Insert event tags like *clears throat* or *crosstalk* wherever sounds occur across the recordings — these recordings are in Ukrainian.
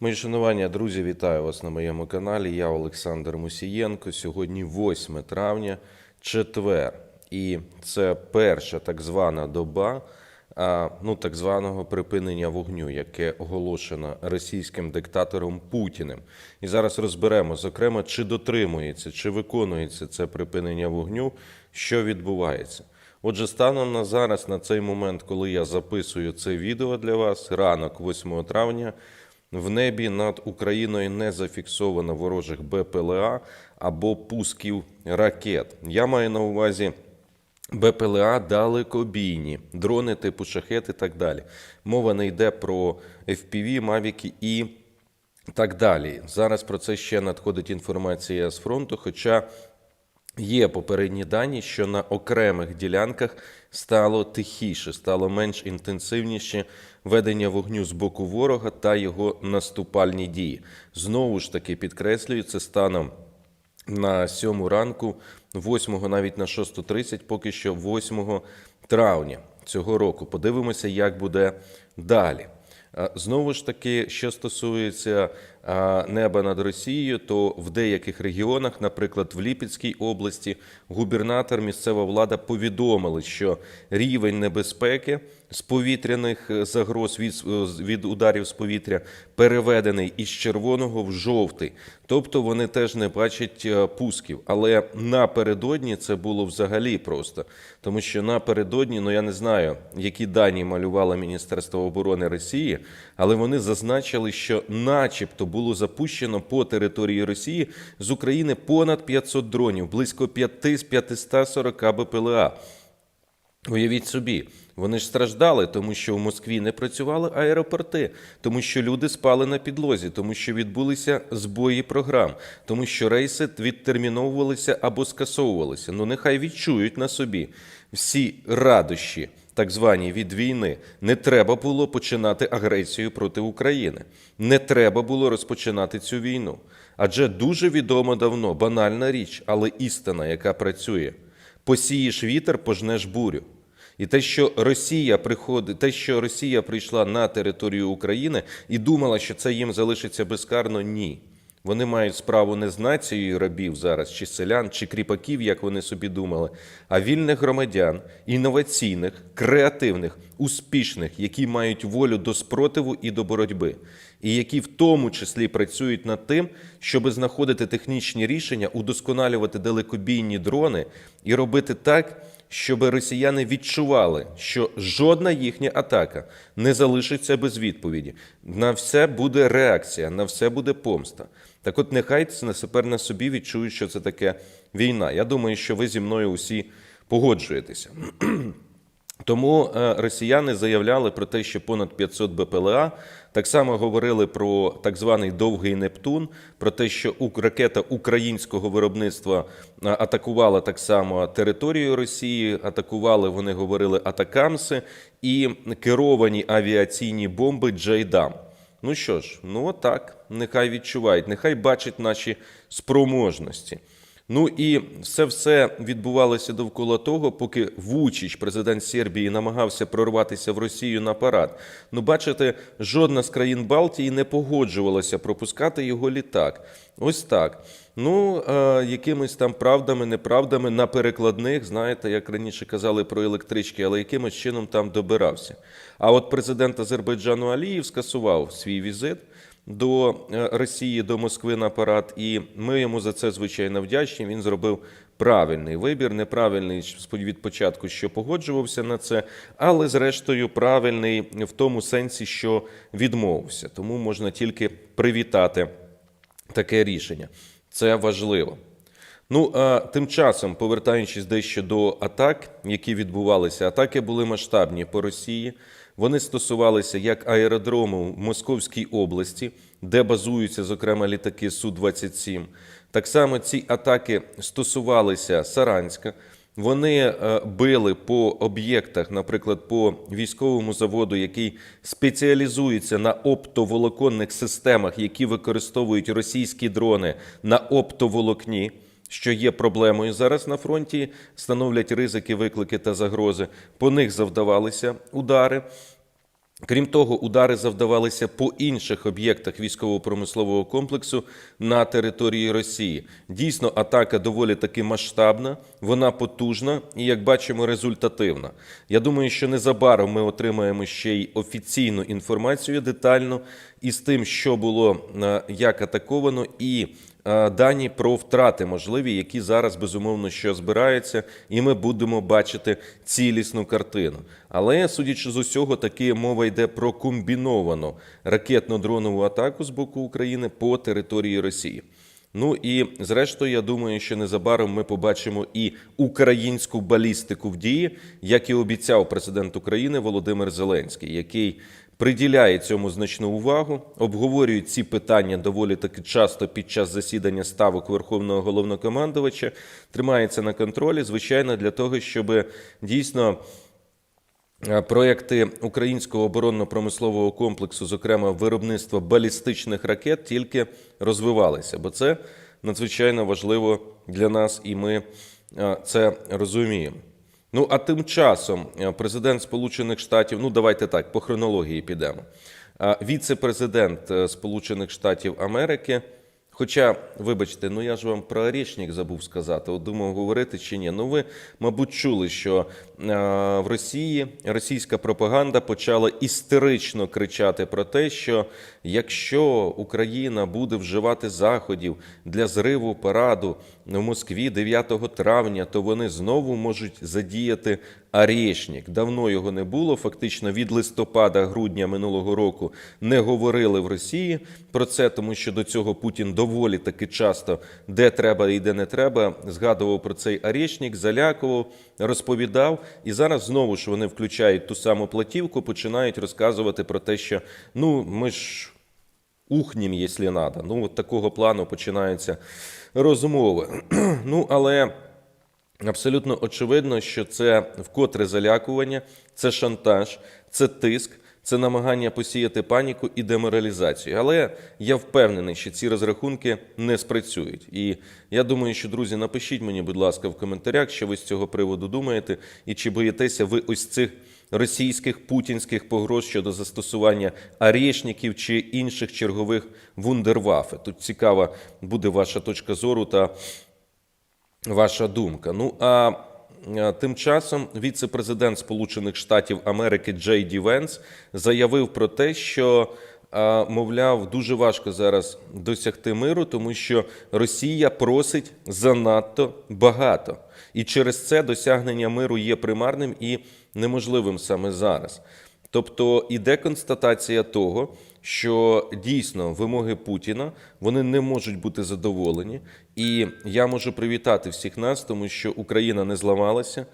Мої шанування, друзі, вітаю вас на моєму каналі. Я Олександр Мусієнко. Сьогодні 8 травня, четвер. І це перша так звана доба ну, так званого припинення вогню, яке оголошено російським диктатором Путіним. І зараз розберемо, зокрема, чи дотримується, чи виконується це припинення вогню, що відбувається. Отже, станом на зараз, на цей момент, коли я записую це відео для вас, ранок 8 травня, в небі над Україною не зафіксовано ворожих БПЛА або пусків ракет. Я маю на увазі. БПЛА далекобійні, дрони типу шахет і так далі. Мова не йде про FPV, мавіки і так далі. Зараз про це ще надходить інформація з фронту, хоча Є попередні дані, що на окремих ділянках стало тихіше, стало менш інтенсивніше ведення вогню з боку ворога та його наступальні дії. Знову ж таки підкреслюю, це станом на 7 ранку, 8 навіть на 6.30, поки що 8 травня цього року. Подивимося, як буде далі. Знову ж таки, що стосується неба над Росією, то в деяких регіонах, наприклад, в Ліпецькій області, губернатор, місцева влада повідомили, що рівень небезпеки з повітряних е, загроз від, е, від ударів з повітря переведений із червоного в жовтий. Тобто вони теж не бачать е, пусків. Але напередодні це було взагалі просто, тому що напередодні, ну я не знаю, які дані малювало Міністерство оборони Росії, але вони зазначили, що, начебто, було запущено по території Росії з України понад 500 дронів, близько 5 з 540 БПЛА. Уявіть собі, вони ж страждали, тому що в Москві не працювали аеропорти, тому що люди спали на підлозі, тому що відбулися збої програм, тому що рейси відтерміновувалися або скасовувалися. Ну нехай відчують на собі всі радощі, так звані від війни. Не треба було починати агресію проти України. Не треба було розпочинати цю війну. Адже дуже відомо давно, банальна річ, але істина, яка працює. Посієш вітер, пожнеш бурю. І те, що Росія приходить, те, що Росія прийшла на територію України і думала, що це їм залишиться безкарно, ні. Вони мають справу не з нацією рабів зараз, чи селян, чи кріпаків, як вони собі думали, а вільних громадян, інноваційних, креативних, успішних, які мають волю до спротиву і до боротьби, і які в тому числі працюють над тим, щоб знаходити технічні рішення, удосконалювати далекобійні дрони і робити так, щоб росіяни відчували, що жодна їхня атака не залишиться без відповіді. На все буде реакція, на все буде помста. Так от нехай це тепер на собі відчують, що це таке війна. Я думаю, що ви зі мною усі погоджуєтеся. *clears throat* Тому е, росіяни заявляли про те, що понад 500 БПЛА. Так само говорили про так званий довгий Нептун, про те, що ракета українського виробництва е, атакувала так само територію Росії. Атакували, вони говорили, атакамси і керовані авіаційні бомби Джейдам. Ну що ж, ну отак, нехай відчувають, нехай бачать наші спроможності. Ну і все все відбувалося довкола того, поки Вучич, президент Сербії, намагався прорватися в Росію на парад. Ну, бачите, жодна з країн Балтії не погоджувалася пропускати його літак. Ось так. Ну, е, якимись там правдами, неправдами на перекладних, знаєте, як раніше казали про електрички, але якимось чином там добирався. А от президент Азербайджану Аліїв скасував свій візит до е, Росії, до Москви на парад, і ми йому за це звичайно вдячні. Він зробив правильний вибір, неправильний від початку, що погоджувався на це, але зрештою правильний в тому сенсі, що відмовився. Тому можна тільки привітати таке рішення. Це важливо. Ну, а тим часом, повертаючись дещо до атак, які відбувалися, атаки були масштабні по Росії. Вони стосувалися як аеродрому в Московській області, де базуються, зокрема, літаки Су-27. Так само ці атаки стосувалися Саранська. Вони е, били по об'єктах, наприклад, по військовому заводу, який спеціалізується на оптоволоконних системах, які використовують російські дрони на оптоволокні, що є проблемою зараз на фронті, становлять ризики, виклики та загрози. По них завдавалися удари. Крім того, удари завдавалися по інших об'єктах військово-промислового комплексу на території Росії. Дійсно, атака доволі таки масштабна, вона потужна і, як бачимо, результативна. Я думаю, що незабаром ми отримаємо ще й офіційну інформацію детально із тим, що було е, як атаковано, і дані про втрати можливі, які зараз безумовно що збираються, і ми будемо бачити цілісну картину. Але судячи з усього, таки мова йде про комбіновану ракетно-дронову атаку з боку України по території Росії. Ну і зрештою, я думаю, що незабаром ми побачимо і українську балістику в дії, як і обіцяв президент України Володимир Зеленський, який приділяє цьому значну увагу, обговорюють ці питання доволі таки часто під час засідання ставок Верховного головнокомандувача, тримається на контролі, звичайно, для того, щоб дійсно. Е, Проекти українського оборонно-промислового комплексу, зокрема виробництва балістичних ракет, тільки розвивалися, бо це надзвичайно важливо для нас, і ми е, це розуміємо. Ну а тим часом е, президент Сполучених Штатів, ну давайте так, по хронології підемо. Е, Віце-президент е, Сполучених Штатів Америки. Хоча, вибачте, ну я ж вам про Орєшнік забув сказати. От думав говорити чи ні. Ну ви, мабуть, чули, що е, в Росії російська пропаганда почала істерично кричати про те, що якщо Україна буде вживати заходів для зриву параду в Москві 9 травня, то вони знову можуть задіяти Арєшнік. Давно його не було. Фактично від листопада-грудня минулого року не говорили в Росії про це, тому що до цього Путін доволі таки часто, де треба і де не треба, згадував про цей Арєшнік, залякував, розповідав. І зараз знову ж вони включають ту саму платівку, починають розказувати про те, що ну ми ж ухнім, якщо надо. Ну, от такого плану починаються розмови. *clears throat* ну, але. Абсолютно очевидно, що це вкотре залякування, це шантаж, це тиск, це намагання посіяти паніку і деморалізацію. Але я впевнений, що ці розрахунки не спрацюють. І я думаю, що друзі, напишіть мені, будь ласка, в коментарях, що ви з цього приводу думаєте, і чи боїтеся ви ось цих російських путінських погроз щодо застосування арєшників чи інших чергових вундервафи. Тут цікава буде ваша точка зору та ваша думка. Ну а тим часом віце-президент Сполучених Штатів Америки Джей Ді Венс заявив про те, що мовляв дуже важко зараз досягти миру, тому що Росія просить занадто багато, і через це досягнення миру є примарним і неможливим саме зараз. Тобто іде констатація того, що дійсно вимоги Путіна вони не можуть бути задоволені, і я можу привітати всіх нас, тому що Україна не зламалася.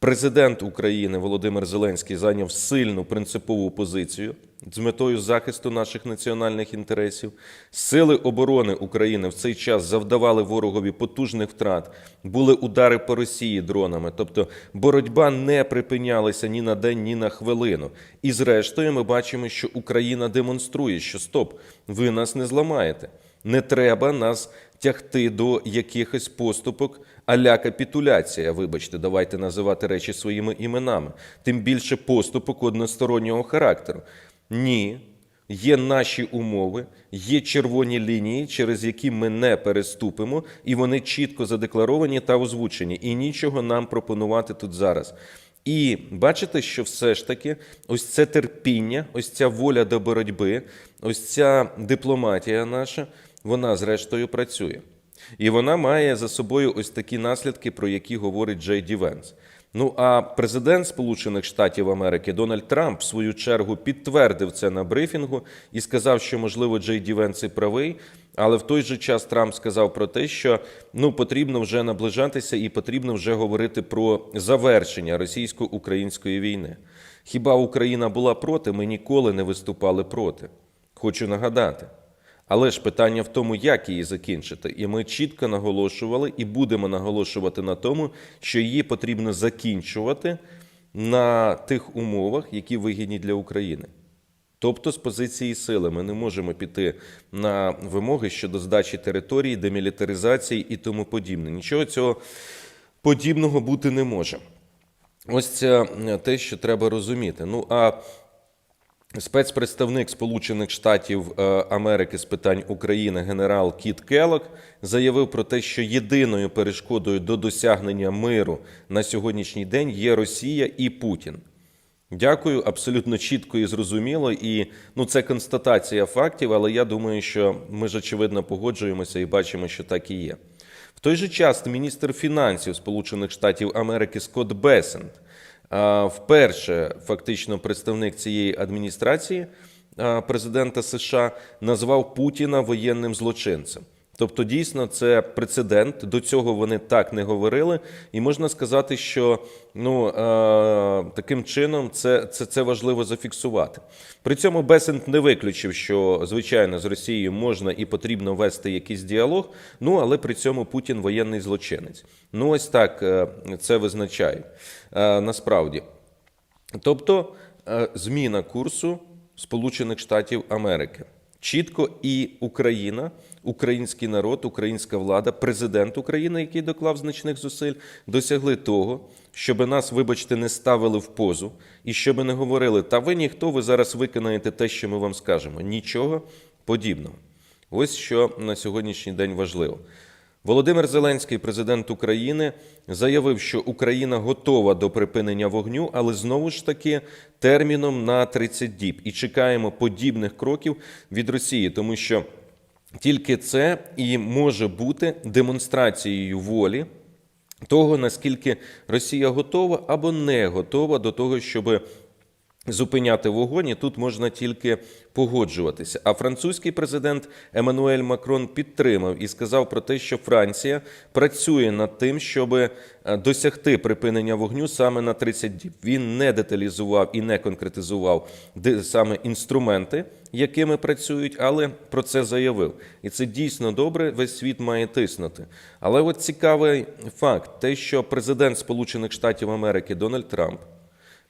Президент України Володимир Зеленський зайняв сильну принципову позицію з метою захисту наших національних інтересів. Сили оборони України в цей час завдавали ворогові потужних втрат, були удари по Росії дронами. Тобто боротьба не припинялася ні на день, ні на хвилину. І зрештою, ми бачимо, що Україна демонструє, що стоп, ви нас не зламаєте. Не треба нас тягти до якихось поступок аля капітуляція. Вибачте, давайте називати речі своїми іменами. Тим більше поступок одностороннього характеру. Ні. Є наші умови, є червоні лінії, через які ми не переступимо, і вони чітко задекларовані та озвучені. І нічого нам пропонувати тут зараз. І бачите, що все ж таки ось це терпіння, ось ця воля до боротьби, ось ця дипломатія наша, вона зрештою працює. І вона має за собою ось такі наслідки, про які говорить Джей Ді Венс. Ну а президент Сполучених Штатів Америки Дональд Трамп в свою чергу підтвердив це на брифінгу і сказав, що можливо Джей Ді Венс і правий. Але в той же час Трамп сказав про те, що ну потрібно вже наближатися і потрібно вже говорити про завершення російсько-української війни. Хіба Україна була проти? Ми ніколи не виступали проти. Хочу нагадати. Але ж питання в тому, як її закінчити. І ми чітко наголошували і будемо наголошувати на тому, що її потрібно закінчувати на тих умовах, які вигідні для України. Тобто з позиції сили ми не можемо піти на вимоги щодо здачі території, демілітаризації і тому подібне. Нічого цього подібного бути не може. Ось це те, що треба розуміти. Ну а Спецпредставник Сполучених Штатів е, Америки з питань України генерал Кіт Келлок заявив про те, що єдиною перешкодою до досягнення миру на сьогоднішній день є Росія і Путін. Дякую, абсолютно чітко і зрозуміло. І ну, це констатація фактів, але я думаю, що ми ж очевидно погоджуємося і бачимо, що так і є. В той же час міністр фінансів Сполучених Штатів Америки Скотт Бесент вперше фактично представник цієї адміністрації президента США назвав Путіна воєнним злочинцем. Тобто, дійсно, це прецедент. До цього вони так не говорили, і можна сказати, що ну е, таким чином це, це, це важливо зафіксувати. При цьому Бесент не виключив, що звичайно з Росією можна і потрібно вести якийсь діалог. Ну але при цьому Путін воєнний злочинець. Ну ось так е, це визначає е, насправді. Тобто е, зміна курсу Сполучених Штатів Америки. Чітко і Україна, український народ, українська влада, президент України, який доклав значних зусиль, досягли того, щоб нас, вибачте, не ставили в позу, і щоб не говорили, та ви ніхто, ви зараз виконаєте те, що ми вам скажемо. Нічого подібного. Ось що на сьогоднішній день важливо. Володимир Зеленський, президент України, заявив, що Україна готова до припинення вогню, але знову ж таки терміном на 30 діб. І чекаємо подібних кроків від Росії, тому що тільки це і може бути демонстрацією волі того, наскільки Росія готова або не готова до того, щоб зупиняти вогонь, і тут можна тільки погоджуватися. А французький президент Еммануель Макрон підтримав і сказав про те, що Франція працює над тим, щоб е, досягти припинення вогню саме на 30 діб. Він не деталізував і не конкретизував саме інструменти, якими працюють, але про це заявив. І це дійсно добре. Весь світ має тиснути. Але от цікавий факт: те, що президент Сполучених Штатів Америки Дональд Трамп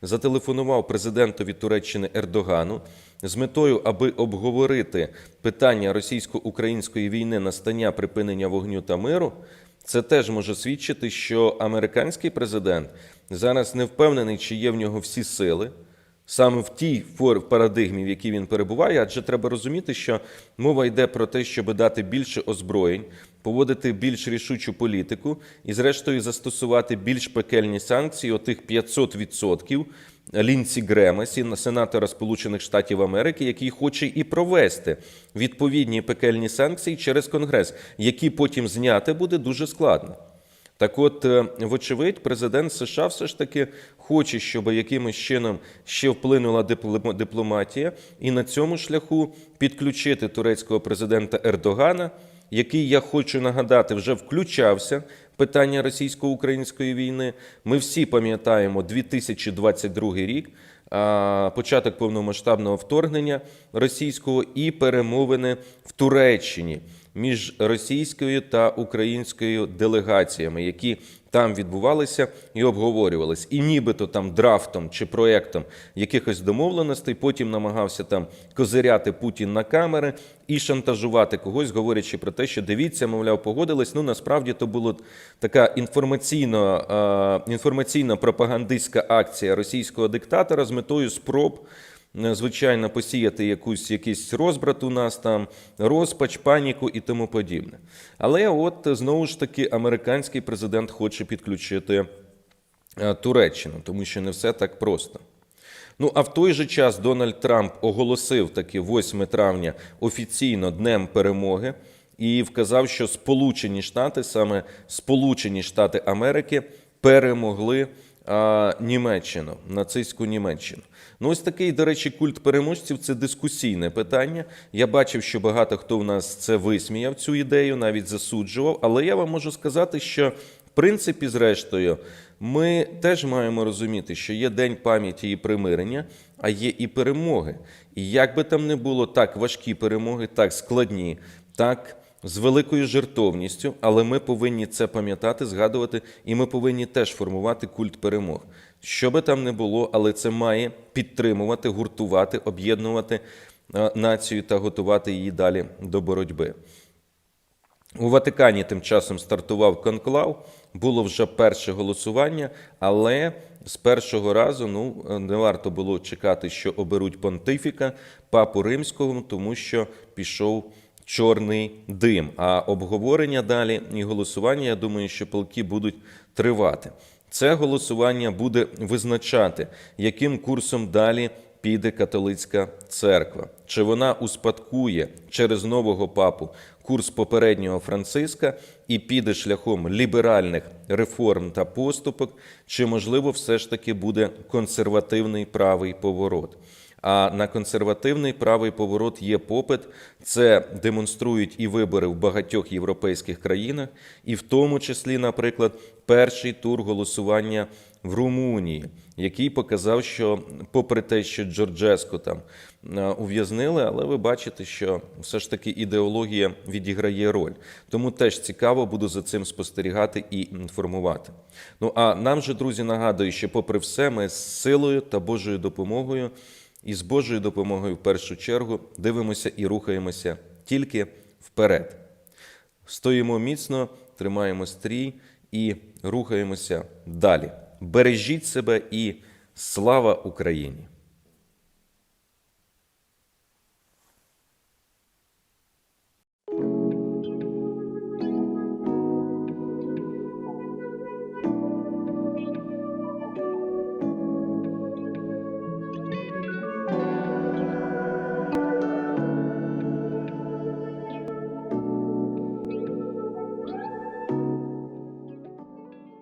зателефонував президентові Туреччини Ердогану з метою, аби обговорити питання російсько-української війни настання припинення вогню та миру. Це теж може свідчити, що американський президент зараз не впевнений, чи є в нього всі сили. Саме в тій парадигмі, в якій він перебуває, адже треба розуміти, що мова йде про те, щоб дати більше озброєнь, поводити більш рішучу політику і, зрештою, застосувати більш пекельні санкції, отих 500% Лінці Грема, сенатора Сполучених Штатів Америки, який хоче і провести відповідні пекельні санкції через Конгрес, які потім зняти буде дуже складно. Так от, е, вочевидь, президент США все ж таки хоче, щоб якимось чином ще вплинула дипло- дипломатія, і на цьому шляху підключити турецького президента Ердогана, який, я хочу нагадати, вже включався питання російсько-української війни. Ми всі пам'ятаємо 2022 рік, початок повномасштабного вторгнення російського і перемовини в Туреччині між російською та українською делегаціями, які там відбувалися і обговорювалися. І нібито там драфтом чи проектом якихось домовленостей потім намагався там козиряти Путін на камери і шантажувати когось, говорячи про те, що дивіться, мовляв, погодились. Ну насправді то була така інформаційно, е, інформаційна пропагандистська акція російського диктатора з метою спроб звичайно, посіяти якусь, якийсь розбрат у нас там, розпач, паніку і тому подібне. Але от знову ж таки американський президент хоче підключити е, Туреччину, тому що не все так просто. Ну а в той же час Дональд Трамп оголосив таки 8 травня офіційно днем перемоги і вказав, що Сполучені Штати, саме Сполучені Штати Америки, перемогли Німеччину, нацистську Німеччину. Ну, ось такий, до речі, культ переможців це дискусійне питання. Я бачив, що багато хто в нас це висміяв цю ідею, навіть засуджував. Але я вам можу сказати, що в принципі, зрештою, ми теж маємо розуміти, що є день пам'яті і примирення, а є і перемоги. І як би там не було так важкі перемоги, так складні, так з великою жертовністю, але ми повинні це пам'ятати, згадувати, і ми повинні теж формувати культ перемог. Що би там не було, але це має підтримувати, гуртувати, об'єднувати е, націю та готувати її далі до боротьби. У Ватикані тим часом стартував конклав, було вже перше голосування, але з першого разу ну, не варто було чекати, що оберуть понтифіка, папу римського, тому що пішов чорний дим. А обговорення далі і голосування, я думаю, що полки будуть тривати. Це голосування буде визначати, яким курсом далі піде католицька церква. Чи вона успадкує через нового папу курс попереднього Франциска і піде шляхом ліберальних реформ та поступок, чи можливо все ж таки буде консервативний правий поворот. А на консервативний правий поворот є попит. Це демонструють і вибори в багатьох європейських країнах, і в тому числі, наприклад, перший тур голосування в Румунії, який показав, що, попри те, що Джорджеско там е, ув'язнили, але ви бачите, що все ж таки ідеологія відіграє роль. Тому теж цікаво буду за цим спостерігати і інформувати. Ну а нам же, друзі, нагадую, що, попри все, ми з силою та Божою допомогою. І з Божою допомогою в першу чергу дивимося і рухаємося тільки вперед. Стоїмо міцно, тримаємо стрій і рухаємося далі. Бережіть себе і слава Україні!